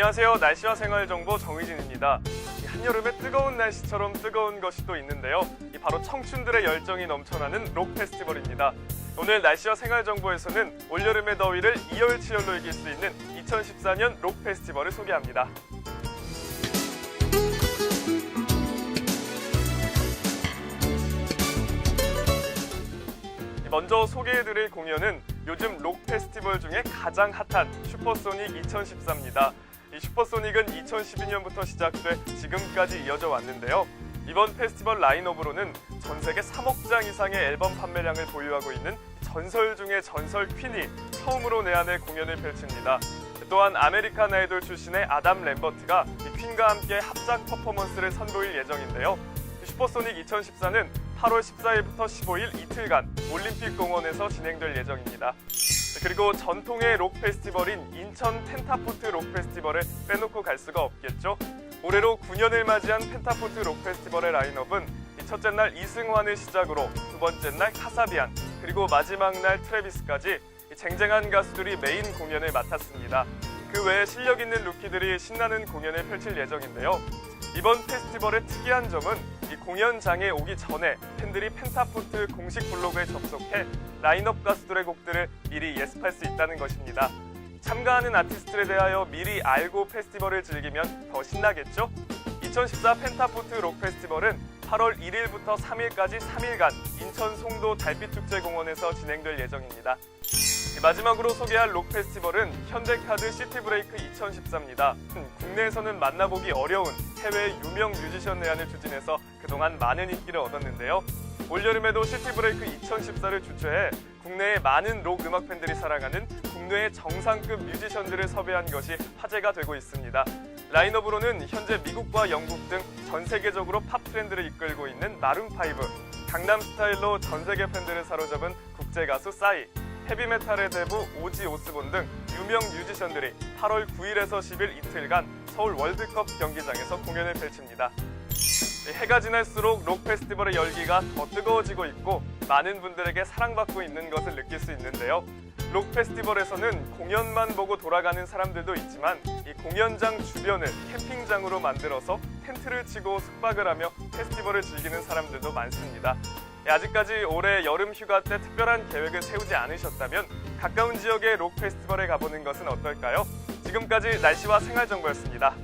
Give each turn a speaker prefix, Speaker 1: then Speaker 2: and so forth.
Speaker 1: 안녕하세요. 날씨와 생활 정보 정의진입니다. 이 한여름의 뜨거운 날씨처럼 뜨거운 것이 또 있는데요. 이 바로 청춘들의 열정이 넘쳐나는 록 페스티벌입니다. 오늘 날씨와 생활 정보에서는 올여름의 더위를 이열치열로 이길 수 있는 2014년 록 페스티벌을 소개합니다. 먼저 소개해드릴 공연은 요즘 록 페스티벌 중에 가장 핫한 슈퍼소닉 2014입니다. 이 슈퍼소닉은 2012년부터 시작돼 지금까지 이어져 왔는데요. 이번 페스티벌 라인업으로는 전 세계 3억 장 이상의 앨범 판매량을 보유하고 있는 전설 중의 전설 퀸이 처음으로 내한의 공연을 펼칩니다. 또한 아메리칸 아이돌 출신의 아담 램버트가 이 퀸과 함께 합작 퍼포먼스를 선보일 예정인데요. 슈퍼소닉 2014는 8월 14일부터 15일 이틀간 올림픽 공원에서 진행될 예정입니다. 그리고 전통의 록 페스티벌인 인천 펜타포트 록 페스티벌을 빼놓고 갈 수가 없겠죠. 올해로 9년을 맞이한 펜타포트 록 페스티벌의 라인업은 이 첫째 날 이승환을 시작으로 두 번째 날 카사비안 그리고 마지막 날 트래비스까지 이 쟁쟁한 가수들이 메인 공연을 맡았습니다. 그 외에 실력 있는 루키들이 신나는 공연을 펼칠 예정인데요. 이번 페스티벌의 특이한 점은 이 공연장에 오기 전에 팬들이 펜타포트 공식 블로그에 접속해 라인업 가수들의 곡들을 미리 예습할 수 있다는 것입니다. 참가하는 아티스트에 대하여 미리 알고 페스티벌을 즐기면 더 신나겠죠? 2014 펜타포트 록 페스티벌은 8월 1일부터 3일까지 3일간 인천 송도 달빛축제공원에서 진행될 예정입니다. 마지막으로 소개할 록 페스티벌은 현대카드 시티브레이크 2014입니다. 국내에서는 만나보기 어려운 해외 유명 뮤지션 내한을 추진해서 그 동안 많은 인기를 얻었는데요. 올여름에도 시티브레이크 2014를 주최해 국내의 많은 록 음악 팬들이 사랑하는 국내의 정상급 뮤지션들을 섭외한 것이 화제가 되고 있습니다. 라인업으로는 현재 미국과 영국 등 전 세계적으로 팝 트렌드를 이끌고 있는 마룬5, 강남 스타일로 전 세계 팬들을 사로잡은 국제 가수 싸이, 헤비메탈의 대부 오지 오스본 등 유명 뮤지션들이 8월 9일에서 10일 이틀간 서울 월드컵 경기장에서 공연을 펼칩니다. 해가 지날수록 록 페스티벌의 열기가 더 뜨거워지고 있고 많은 분들에게 사랑받고 있는 것을 느낄 수 있는데요. 록 페스티벌에서는 공연만 보고 돌아가는 사람들도 있지만 이 공연장 주변을 캠핑장으로 만들어서 텐트를 치고 숙박을 하며 페스티벌을 즐기는 사람들도 많습니다. 예, 아직까지 올해 여름 휴가 때 특별한 계획을 세우지 않으셨다면 가까운 지역의 록 페스티벌에 가보는 것은 어떨까요? 지금까지 날씨와 생활 정보였습니다.